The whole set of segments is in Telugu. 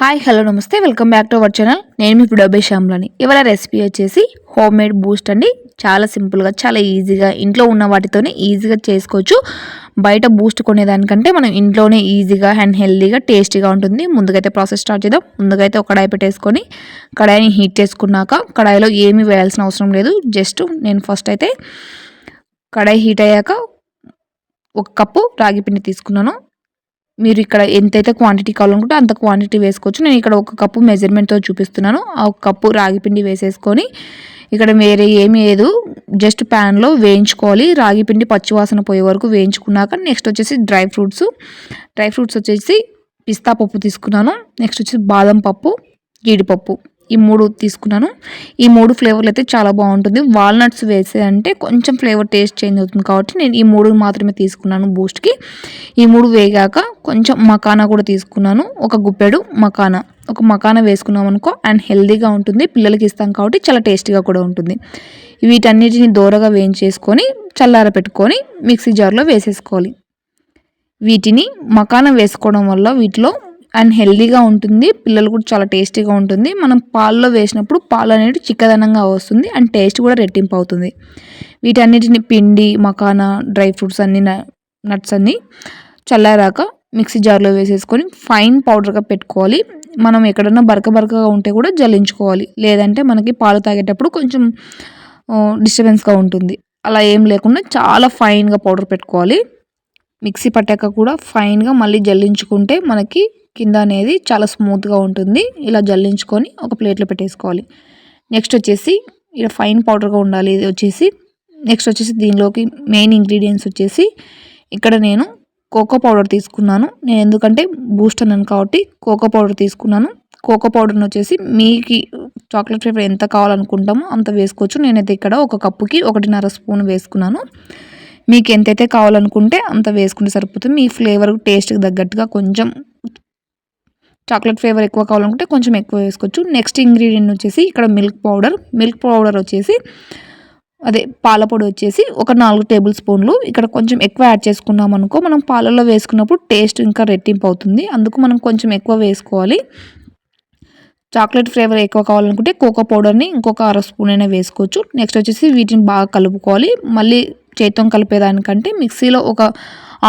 హాయ్ హలో నమస్తే. Welcome back to our channel. నేను మీ ఇప్పుడు శ్యామ్లని. ఇవాళ రెసిపీ వచ్చేసి హోమ్ మేడ్ బూస్ట్ అండి. చాలా సింపుల్గా చాలా ఈజీగా ఇంట్లో ఉన్న వాటితోనే ఈజీగా చేసుకోవచ్చు. బయట బూస్ట్ కొనేదానికంటే మనం ఇంట్లోనే ఈజీగా అండ్ హెల్తీగా టేస్టీగా ఉంటుంది. ముందుకైతే ప్రాసెస్ స్టార్ట్ చేద్దాం. ముందుకైతే ఒక కడాయి పెట్టేసుకొని కడాయిని హీట్ చేసుకున్నాక కడాయిలో ఏమీ వేయాల్సిన అవసరం లేదు. జస్ట్ నేను ఫస్ట్ అయితే కడాయి హీట్ అయ్యాక ఒక కప్పు రాగి పిండి తీసుకున్నాను. మీరు ఇక్కడ ఎంతైతే క్వాంటిటీ కావాలనుకుంటే అంత క్వాంటిటీ వేసుకోవచ్చు. నేను ఇక్కడ ఒక కప్పు మెజర్మెంట్తో చూపిస్తున్నాను. ఆ ఒక కప్పు రాగి పిండి వేసేసుకొని ఇక్కడ వేరే ఏమి లేదు. జస్ట్ ప్యాన్లో వేయించుకోవాలి. రాగి పిండి పచ్చివాసన పోయే వరకు వేయించుకున్నాక నెక్స్ట్ వచ్చేసి డ్రై ఫ్రూట్స్ డ్రై ఫ్రూట్స్ వచ్చేసి పిస్తా పప్పు తీసుకున్నాను. నెక్స్ట్ వచ్చేసి బాదం పప్పు జీడిపప్పు. ఈ మూడు తీసుకున్నాను. ఈ మూడు ఫ్లేవర్లు అయితే చాలా బాగుంటుంది. వాల్నట్స్ వేసేదంటే కొంచెం ఫ్లేవర్ టేస్ట్ చేంజ్ అవుతుంది కాబట్టి నేను ఈ మూడు మాత్రమే తీసుకున్నాను బూస్ట్కి. ఈ మూడు వేగాక కొంచెం మకానా కూడా తీసుకున్నాను. ఒక గుప్పెడు మకానా ఒక మకానా వేసుకున్నాం అనుకో అండ్ హెల్దీగా ఉంటుంది. పిల్లలకి ఇస్తాం కాబట్టి చాలా టేస్టీగా కూడా ఉంటుంది. వీటన్నిటిని దూరగా వేయించేసుకొని చల్లార పెట్టుకొని మిక్సీ జార్లో వేసేసుకోవాలి. వీటిని మకాన వేసుకోవడం వల్ల వీటిలో అండ్ హెల్దీగా ఉంటుంది. పిల్లలు కూడా చాలా టేస్టీగా ఉంటుంది. మనం పాల్లో వేసినప్పుడు పాలు అనేది చిక్కదనంగా వస్తుంది అండ్ టేస్ట్ కూడా రెట్టింపు అవుతుంది. వీటన్నిటిని పిండి మకానా డ్రై ఫ్రూట్స్ అన్ని నట్స్ అన్నీ చల్లారాక మిక్సీ జార్లో వేసేసుకొని ఫైన్ పౌడర్గా పెట్టుకోవాలి. మనం ఎక్కడన్నా బరక బరకగా ఉంటే కూడా జల్లించుకోవాలి. లేదంటే మనకి పాలు తాగేటప్పుడు కొంచెం డిస్టర్బెన్స్గా ఉంటుంది. అలా ఏం లేకుండా చాలా ఫైన్గా పౌడర్ పెట్టుకోవాలి. మిక్సీ పట్టాక కూడా ఫైన్గా మళ్ళీ జల్లించుకుంటే మనకి కింద అనేది చాలా స్మూత్గా ఉంటుంది. ఇలా జల్లించుకొని ఒక ప్లేట్లో పెట్టేసుకోవాలి. నెక్స్ట్ వచ్చేసి ఇలా ఫైన్ పౌడర్గా ఉండాలి. ఇది వచ్చేసి నెక్స్ట్ వచ్చేసి దీనిలోకి మెయిన్ ఇంగ్రీడియంట్స్ వచ్చేసి ఇక్కడ నేను కోకో పౌడర్ తీసుకున్నాను. నేను ఎందుకంటే బూస్ట్ అన్నాను కాబట్టి కోకో పౌడర్ తీసుకున్నాను. కోకో పౌడర్ని వచ్చేసి మీకు చాక్లెట్ ఫ్లేవర్ ఎంత కావాలనుకుంటామో అంత వేసుకోవచ్చు. నేనైతే ఇక్కడ ఒక కప్పుకి ఒకటిన్నర స్పూన్ వేసుకున్నాను. మీకు ఎంతైతే కావాలనుకుంటే అంత వేసుకుంటే సరిపోతుంది. మీ ఫ్లేవర్ టేస్ట్కి తగ్గట్టుగా కొంచెం చాక్లెట్ ఫ్లేవర్ ఎక్కువ కావాలనుకుంటే కొంచెం ఎక్కువ వేసుకోవచ్చు. నెక్స్ట్ ఇంగ్రీడియంట్ వచ్చేసి ఇక్కడ మిల్క్ పౌడర్ మిల్క్ పౌడర్ వచ్చేసి అదే పాల పొడి వచ్చేసి ఒక నాలుగు టేబుల్ స్పూన్లు. ఇక్కడ కొంచెం ఎక్కువ యాడ్ చేసుకున్నాం అనుకో మనం పాలలో వేసుకున్నప్పుడు టేస్ట్ ఇంకా రెట్టింపు అవుతుంది. అందుకు మనం కొంచెం ఎక్కువ వేసుకోవాలి. చాక్లెట్ ఫ్లేవర్ ఎక్కువ కావాలనుకుంటే కోకో పౌడర్ని ఇంకొక అర స్పూన్ అయినా వేసుకోవచ్చు. నెక్స్ట్ వచ్చేసి వీటిని బాగా కలుపుకోవాలి. మళ్ళీ చేతితో కలిపేదానికంటే మిక్సీలో ఒక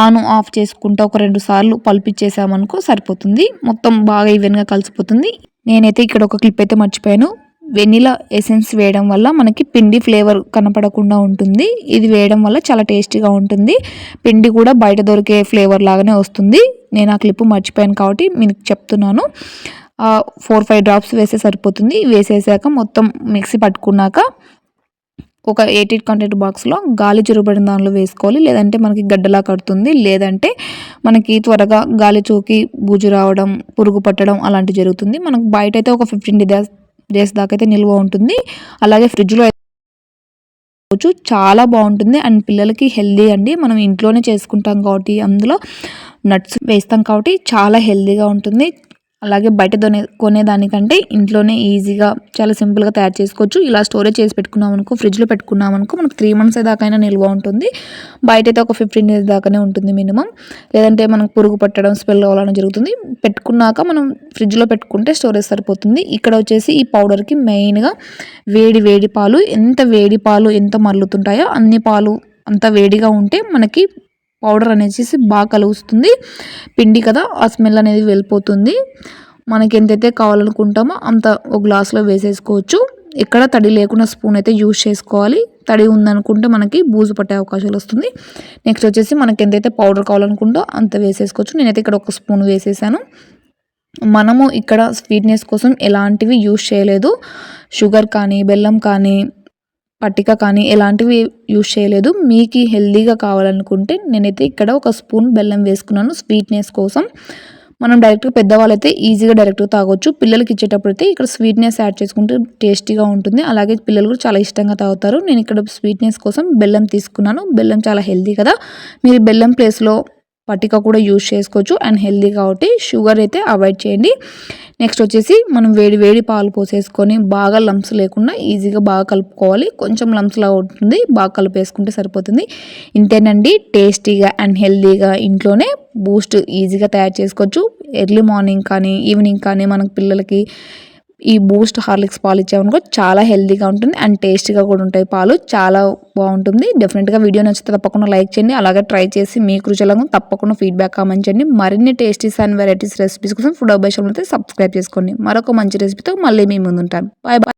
ఆన్ ఆఫ్ చేసుకుంటా ఒక రెండు సార్లు పల్పిచ్చేసామనుకో సరిపోతుంది. మొత్తం బాగా ఈవెన్గా కలిసిపోతుంది. నేనైతే ఇక్కడ ఒక క్లిప్ అయితే మర్చిపోయాను. వెనిలా ఎసెన్స్ వేయడం వల్ల మనకి పిండి ఫ్లేవర్ కనపడకుండా ఉంటుంది. ఇది వేయడం వల్ల చాలా టేస్టీగా ఉంటుంది. పిండి కూడా బయట దొరికే ఫ్లేవర్ లాగానే వస్తుంది. నేను ఆ క్లిప్ మర్చిపోయాను కాబట్టి మీకు చెప్తున్నాను. ఫోర్ ఫైవ్ డ్రాప్స్ వేస్తే సరిపోతుంది. వేసేసాక మొత్తం మిక్సీ పట్టుకున్నాక ఒక ఎయిట్ కంటెంట్ బాక్స్లో గాలి చురుబడిన దానిలో వేసుకోవాలి. లేదంటే మనకి గడ్డలా కడుతుంది. లేదంటే మనకి త్వరగా గాలి చూకి బూజు రావడం పురుగు పట్టడం అలాంటివి జరుగుతుంది. మనకు బయట అయితే ఒక ఫిఫ్టీన్ డేస్ డేస్ దాకా అయితే నిల్వ ఉంటుంది. అలాగే ఫ్రిడ్జ్లో చాలా బాగుంటుంది. అండ్ పిల్లలకి హెల్దీ అండి. మనం ఇంట్లోనే చేసుకుంటాం కాబట్టి అందులో నట్స్ వేస్తాం కాబట్టి చాలా హెల్దీగా ఉంటుంది. అలాగే బయట కొనే కొనేదానికంటే ఇంట్లోనే ఈజీగా చాలా సింపుల్గా తయారు చేసుకోవచ్చు. ఇలా స్టోరేజ్ చేసి పెట్టుకున్నాం అనుకో ఫ్రిడ్జ్లో పెట్టుకున్నాం అనుకో మనకు త్రీ మంత్స్ దాకైనా నిల్వ ఉంటుంది. బయట అయితే ఒక ఫిఫ్టీన్ డేస్ దాకానే ఉంటుంది మినిమం. లేదంటే మనకు పురుగు పట్టడం స్మెల్ కావాలని జరుగుతుంది. పెట్టుకున్నాక మనం ఫ్రిడ్జ్లో పెట్టుకుంటే స్టోరేజ్ సరిపోతుంది. ఇక్కడ వచ్చేసి ఈ పౌడర్కి మెయిన్గా వేడి వేడి పాలు ఎంత వేడి పాలు ఎంత మల్లుతుంటాయో అన్ని పాలు అంత వేడిగా ఉంటే మనకి పౌడర్ అనేసి బాగా కలుగుతుంది. పిండి కదా ఆ స్మెల్ అనేది వెళ్ళిపోతుంది. మనకి ఎంతైతే కావాలనుకుంటామో అంత ఒక గ్లాస్లో వేసేసుకోవచ్చు. ఎక్కడ తడి లేకుండా స్పూన్ అయితే యూజ్ చేసుకోవాలి. తడి ఉందనుకుంటే మనకి బూజు పట్టే అవకాశాలు వస్తుంది. నెక్స్ట్ వచ్చేసి మనకి ఎంతైతే పౌడర్ కావాలనుకుంటో అంత వేసేసుకోవచ్చు. నేనైతే ఇక్కడ ఒక స్పూన్ వేసేసాను. మనము ఇక్కడ స్వీట్నెస్ కోసం ఎలాంటివి యూజ్ చేయలేదు. షుగర్ కానీ బెల్లం కానీ పట్టిక కానీ ఎలాంటివి యూజ్ చేయలేదు. మీకు హెల్దీగా కావాలనుకుంటే నేనైతే ఇక్కడ ఒక స్పూన్ బెల్లం వేసుకున్నాను. స్వీట్నెస్ కోసం మనం డైరెక్ట్గా పెద్దవాళ్ళు అయితే ఈజీగా డైరెక్ట్గా తాగొచ్చు. పిల్లలకి ఇచ్చేటప్పుడు అయితే ఇక్కడ స్వీట్నెస్ యాడ్ చేసుకుంటే టేస్టీగా ఉంటుంది. అలాగే పిల్లలు కూడా చాలా ఇష్టంగా తాగుతారు. నేను ఇక్కడ స్వీట్నెస్ కోసం బెల్లం తీసుకున్నాను. బెల్లం చాలా హెల్దీ కదా. మీరు బెల్లం ప్లేస్లో పట్టిక కూడా యూజ్ చేసుకోవచ్చు అండ్ హెల్దీ కాబట్టి షుగర్ అయితే అవాయిడ్ చేయండి. నెక్స్ట్ వచ్చేసి మనం వేడి వేడి పాలు పోసేసుకొని బాగా లంప్స్ లేకుండా ఈజీగా బాగా కలుపుకోవాలి. కొంచెం లంప్స్లా ఉంటుంది బాగా కలిపేసుకుంటే సరిపోతుంది. ఇంతేనండి టేస్టీగా అండ్ హెల్దీగా ఇంట్లోనే బూస్ట్ ఈజీగా తయారు చేసుకోవచ్చు. ఎర్లీ మార్నింగ్ కానీ ఈవినింగ్ కానీ మనకు పిల్లలకి ఈ బూస్ట్ హార్లిక్స్ పాలు ఇచ్చామనుకో చాలా హెల్తీగా ఉంటుంది అండ్ టేస్టీగా కూడా ఉంటాయి పాలు. చాలా బాగుంటుంది. డెఫినెట్గా వీడియో నచ్చితే తప్పకుండా లైక్ చేయండి. అలాగే ట్రై చేసి మీకు రుచులకు తప్పకుండా ఫీడ్బ్యాక్ కామెంట్ చేయండి. మరిన్ని టేస్టీస్ అండ్ వెరైటీస్ రెసిపీస్ కోసం ఫుడ్ అబ్బాయి అయితే సబ్స్క్రైబ్ చేసుకోండి. మరొక మంచి రెసిపీతో మళ్ళీ మీ ముందు ఉంటాను బాయ్ బాయ్